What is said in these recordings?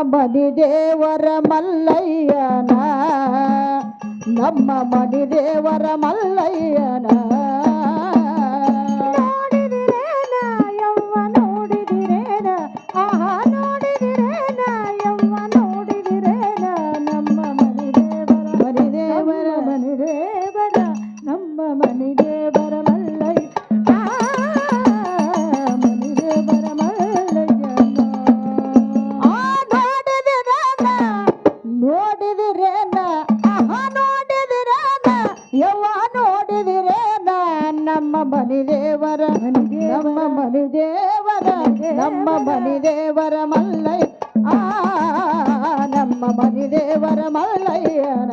నమ్మమణి దేవర మల్లయ్యనా నమ్మమణి దేవర మల్లయ్యనా. ನಮ್ಮ ಬಲಿ ದೇವರ ನಮ್ಮ ಬಲಿ ದೇವರ ನಮ್ಮ ಬಲಿ ದೇವರ ಮಲ್ಲಯ್ಯ ಆ ನಮ್ಮ ಬಲಿ ದೇವರ ಮಲ್ಲಯ್ಯನ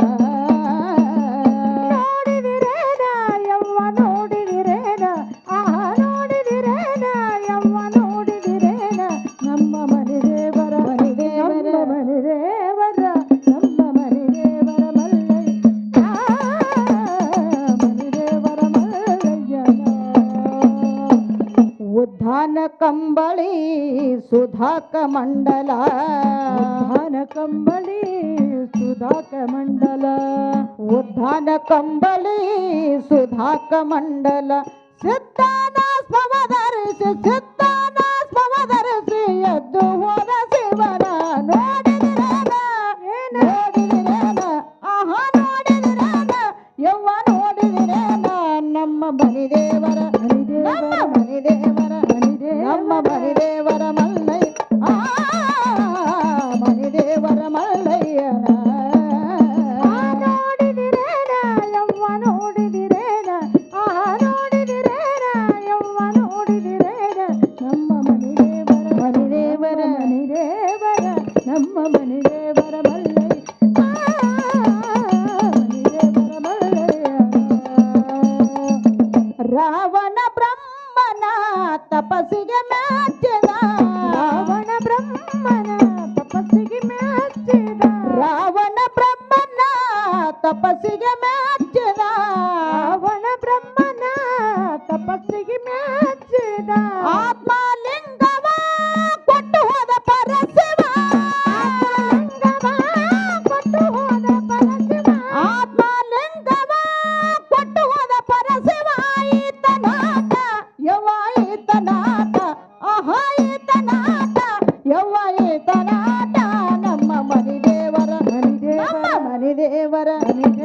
सुधाक मंडला उद्धान कंबली सुधाक मंडला उद्धान कंबली सुधाक मंडला सिद्धानास पवदर्श सिद्धानास पवदर्श यदुवा make a man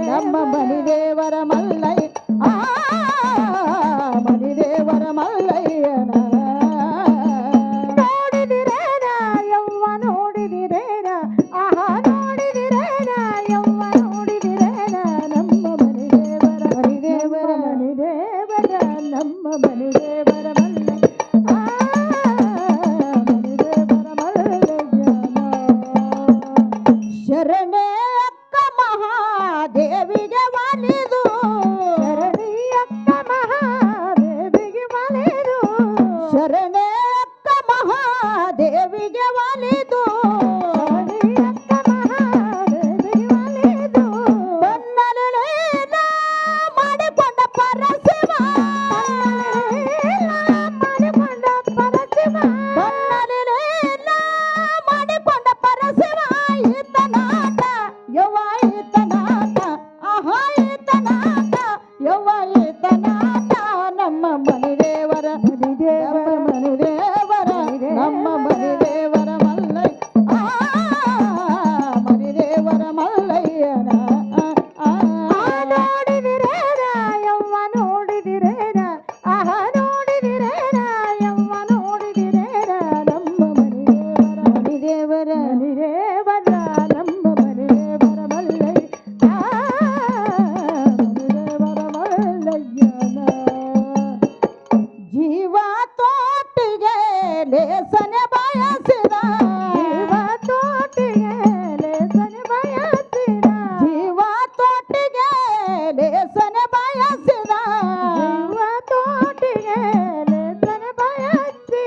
ನಮ್ಮ ಮಣಿದೇವರ ಮಲ್ಲಯ್ಯ ಆ ಮಣಿದೇವರ ಮಲ್ಲಯ್ಯನ ನೋಡಿದಿರೇನ ಯವ್ವ ನೋಡಿದಿರೇನ ಆಹಾ ನೋಡಿದಿರೇನ ಯವ್ವ ನೋಡಿದಿರೇನ ನಮ್ಮ ಮಣಿದೇವರ ಮಣಿದೇವರ ಮಣಿದೇವರ ನಮ್ಮ ಮಣಿದೇವರ देवी के वाली तू।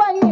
வல்ல